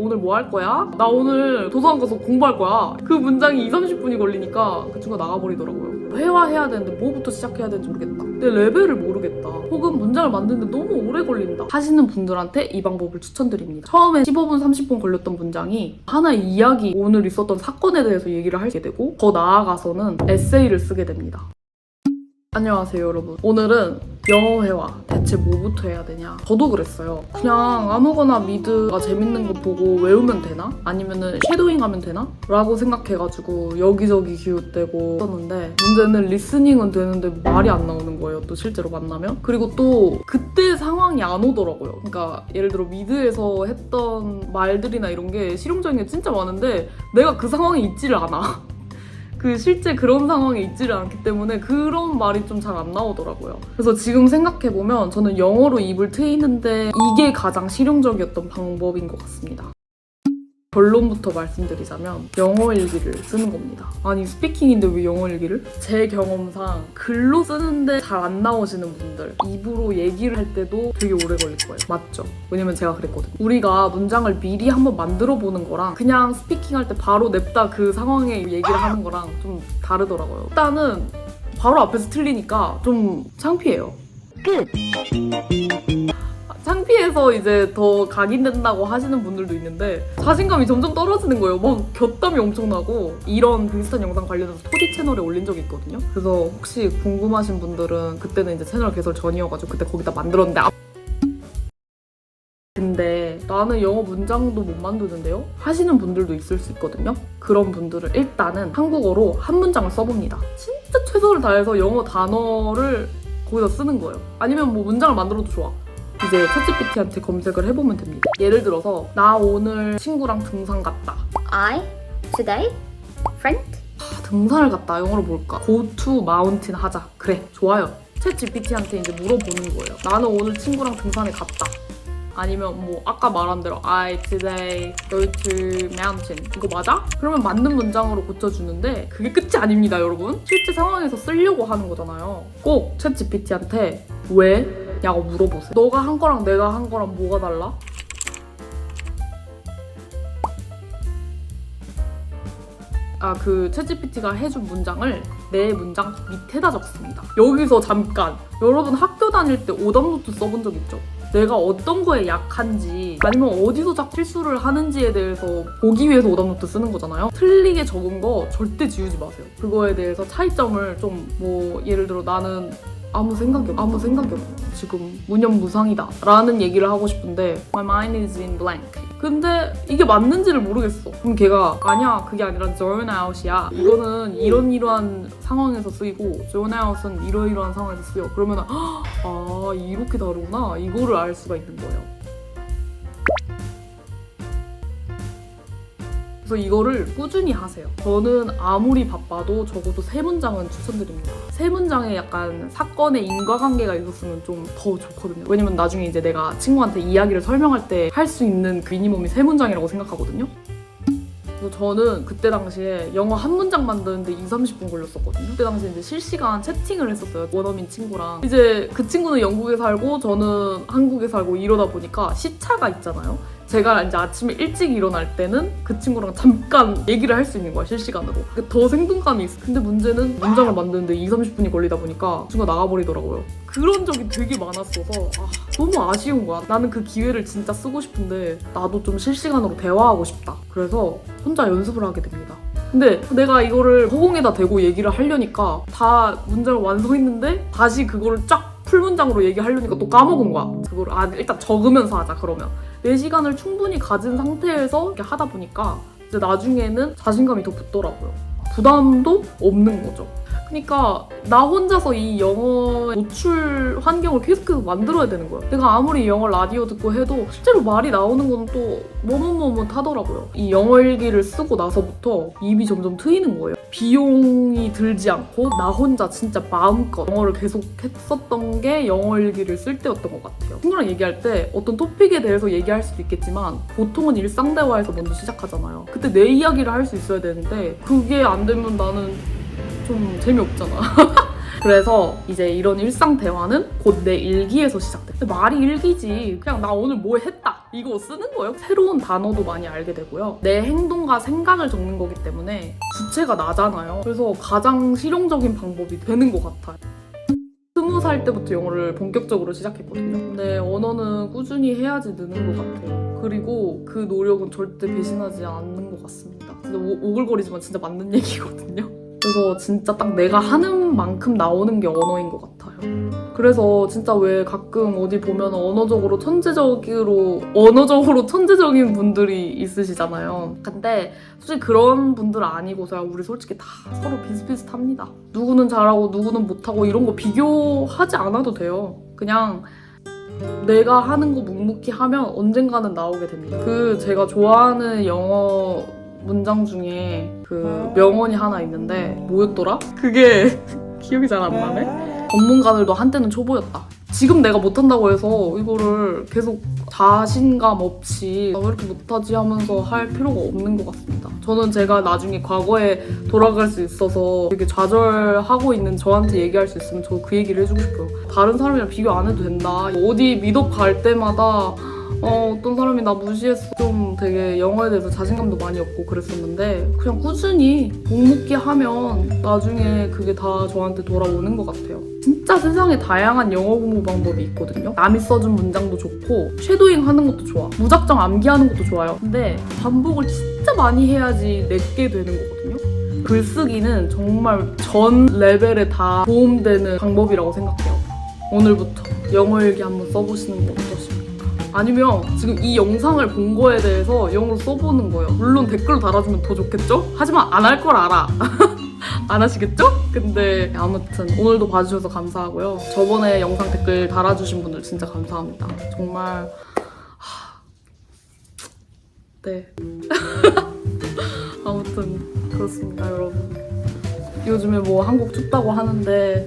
오늘 뭐 할 거야? 나 오늘 도서관 가서 공부할 거야. 그 문장이 2, 30분이 걸리니까 그 친구가 나가버리더라고요. 회화해야 되는데 뭐부터 시작해야 되는지 모르겠다. 내 레벨을 모르겠다. 혹은 문장을 만드는데 너무 오래 걸린다. 하시는 분들한테 이 방법을 추천드립니다. 처음에 15분, 30분 걸렸던 문장이 하나의 이야기, 오늘 있었던 사건에 대해서 얘기를 하게 되고 더 나아가서는 에세이를 쓰게 됩니다. 안녕하세요 여러분. 오늘은 영어 회화 대체 뭐부터 해야 되냐? 저도 그랬어요. 그냥 아무거나 미드가 재밌는 거 보고 외우면 되나? 아니면은 쉐도잉 하면 되나? 라고 생각해가지고 여기저기 기웃대고 썼는데 문제는 리스닝은 되는데 말이 안 나오는 거예요 또 실제로 만나면. 그리고 또 그때 상황이 안 오더라고요. 그러니까 예를 들어 미드에서 했던 말들이나 이런 게 실용적인 게 진짜 많은데 내가 그 상황에 있지를 않아 그 실제 그런 상황에 있지를 않기 때문에 그런 말이 좀 잘 안 나오더라고요. 그래서 지금 생각해보면 저는 영어로 입을 트이는데 이게 가장 실용적이었던 방법인 것 같습니다. 결론부터 말씀드리자면 영어 일기를 쓰는 겁니다. 아니 스피킹인데 왜 영어 일기를? 제 경험상 글로 쓰는데 잘 안 나오시는 분들 입으로 얘기를 할 때도 되게 오래 걸릴 거예요. 맞죠? 왜냐면 제가 그랬거든요. 우리가 문장을 미리 한번 만들어 보는 거랑 그냥 스피킹 할 때 바로 냅다 그 상황에 얘기를 하는 거랑 좀 다르더라고요. 일단은 바로 앞에서 틀리니까 좀 창피해요. 끝. 창피해서 이제 더 각인된다고 하시는 분들도 있는데 자신감이 점점 떨어지는 거예요. 막 곁담이 엄청 나고 이런 비슷한 영상 관련해서 토디 채널에 올린 적이 있거든요. 그래서 혹시 궁금하신 분들은 그때는 이제 채널 개설 전이어가지고 그때 거기다 만들었는데 아- 근데 나는 영어 문장도 못 만드는데요? 하시는 분들도 있을 수 있거든요. 그런 분들은 일단은 한국어로 한 문장을 써봅니다. 진짜 최선을 다해서 영어 단어를 거기다 쓰는 거예요. 아니면 뭐 문장을 만들어도 좋아. 이제 챗GPT한테 검색을 해보면 됩니다. 예를 들어서 나 오늘 친구랑 등산 갔다. I today friend 아, 등산을 갔다. 영어로 뭘까? Go to mountain 하자. 그래, 좋아요. 챗GPT한테 이제 물어보는 거예요. 나는 오늘 친구랑 등산에 갔다. 아니면 뭐 아까 말한 대로 I today go to mountain 이거 맞아? 그러면 맞는 문장으로 고쳐주는데 그게 끝이 아닙니다 여러분 실제 상황에서 쓰려고 하는 거잖아요 꼭 챗GPT한테 왜? 냐고 물어보세요 너가 한 거랑 내가 한 거랑 뭐가 달라? 아 그 챗GPT가 해준 문장을 내 문장 밑에다 적습니다. 여기서 잠깐 여러분 학교 다닐 때 오답노트 써본 적 있죠? 내가 어떤 거에 약한지 아니면 어디서 작 실수를 하는지에 대해서 보기 위해서 오답노트 쓰는 거잖아요. 틀리게 적은 거 절대 지우지 마세요. 그거에 대해서 차이점을 좀 뭐 예를 들어 나는 아무 생각이 없, 아무 생각이 없어. 지금 무념무상이다. 라는 얘기를 하고 싶은데 My mind is in blank. 근데 이게 맞는지를 모르겠어. 그럼 걔가 아니야 그게 아니라 zone out이야. 이거는 이런 이러한 상황에서 쓰이고 zone out은 이러이러한 상황에서 쓰여. 그러면 아 이렇게 다르구나. 이거를 알 수가 있는 거예요. 그래서 이거를 꾸준히 하세요. 저는 아무리 바빠도 적어도 세 문장은 추천드립니다. 세 문장에 약간 사건의 인과관계가 있었으면 좀 더 좋거든요. 왜냐면 나중에 이제 내가 친구한테 이야기를 설명할 때 할 수 있는 그 미니멈이 세 문장이라고 생각하거든요. 그래서 저는 그때 당시에 영어 한 문장 만드는데 2, 30분 걸렸었거든요. 그때 당시에 이제 실시간 채팅을 했었어요. 원어민 친구랑. 이제 그 친구는 영국에 살고 저는 한국에 살고 이러다 보니까 시차가 있잖아요. 제가 이제 아침에 일찍 일어날 때는 그 친구랑 잠깐 얘기를 할 수 있는 거야, 실시간으로. 그더 생동감이 있어. 근데 문제는 문장을 만드는데 2, 30분이 걸리다 보니까 그 친구가 나가버리더라고요. 그런 적이 되게 많았어서 아, 너무 아쉬운 거야. 나는 그 기회를 진짜 쓰고 싶은데 나도 좀 실시간으로 대화하고 싶다. 그래서 혼자 연습을 하게 됩니다. 근데 내가 이거를 허공에다 대고 얘기를 하려니까 다 문장을 완성했는데 다시 그거를 쫙 풀문장으로 얘기하려니까 또 까먹은 거야. 그거를 아 일단 적으면서 하자 그러면 내 시간을 충분히 가진 상태에서 이렇게 하다 보니까 이제 나중에는 자신감이 더 붙더라고요. 부담도 없는 거죠. 그러니까 나 혼자서 이 영어 노출 환경을 계속해서 만들어야 되는 거야. 내가 아무리 영어 라디오 듣고 해도 실제로 말이 나오는 건 또 머뭇머뭇하더라고요. 이 영어 일기를 쓰고 나서부터 입이 점점 트이는 거예요. 비용이 들지 않고 나 혼자 진짜 마음껏 영어를 계속 했었던 게 영어 일기를 쓸 때였던 것 같아요. 친구랑 얘기할 때 어떤 토픽에 대해서 얘기할 수도 있겠지만 보통은 일상 대화에서 먼저 시작하잖아요. 그때 내 이야기를 할 수 있어야 되는데 그게 안 되면 나는 좀 재미없잖아. 그래서 이제 이런 일상 대화는 곧 내 일기에서 시작돼. 말이 일기지. 그냥 나 오늘 뭐 했다. 이거 쓰는 거예요? 새로운 단어도 많이 알게 되고요. 내 행동과 생각을 적는 거기 때문에 주체가 나잖아요. 그래서 가장 실용적인 방법이 되는 것 같아요. 스무 살 때부터 영어를 본격적으로 시작했거든요. 근데 언어는 꾸준히 해야지 느는 것 같아요. 그리고 그 노력은 절대 배신하지 않는 것 같습니다. 근데 오, 오글거리지만 진짜 맞는 얘기거든요. 그래서 진짜 딱 내가 하는 만큼 나오는 게 언어인 것 같아요. 그래서 진짜 왜 가끔 어디 보면 언어적으로 천재적으로 언어적으로 천재적인 분들이 있으시잖아요. 근데 솔직히 그런 분들 아니고서야 우리 솔직히 다 서로 비슷비슷합니다. 누구는 잘하고 누구는 못하고 이런 거 비교하지 않아도 돼요. 그냥 내가 하는 거 묵묵히 하면 언젠가는 나오게 됩니다. 그 제가 좋아하는 영어 문장 중에 그 명언이 하나 있는데 뭐였더라? 그게 기억이 잘 안 나네. 전문가들도 한때는 초보였다. 지금 내가 못한다고 해서 이거를 계속 자신감 없이 나왜 이렇게 못하지 하면서 할 필요가 없는 것 같습니다. 저는 제가 나중에 과거에 돌아갈 수 있어서 되게 좌절하고 있는 저한테 얘기할 수 있으면 저 그 얘기를 해주고 싶어요. 다른 사람이랑 비교 안 해도 된다. 어디 미덕 갈 때마다 어, 어떤 사람이 나 무시했어. 좀 되게 영어에 대해서 자신감도 많이 없고 그랬었는데 그냥 꾸준히 묵묵히 하면 나중에 그게 다 저한테 돌아오는 것 같아요. 진짜 세상에 다양한 영어 공부 방법이 있거든요. 남이 써준 문장도 좋고 쉐도잉 하는 것도 좋아. 무작정 암기하는 것도 좋아요. 근데 반복을 진짜 많이 해야지 내게 되는 거거든요. 글쓰기는 정말 전 레벨에 다 도움되는 방법이라고 생각해요. 오늘부터 영어 일기 한번 써보시는 거 어떠십니까? 아니면 지금 이 영상을 본 거에 대해서 영어로 써보는 거예요. 물론 댓글 달아주면 더 좋겠죠? 하지만 안 할 걸 알아. 안 하시겠죠? 근데 아무튼 오늘도 봐주셔서 감사하고요. 저번에 영상 댓글 달아주신 분들 진짜 감사합니다. 정말 하... 네. 아무튼 그렇습니다, 여러분. 요즘에 뭐 한국 춥다고 하는데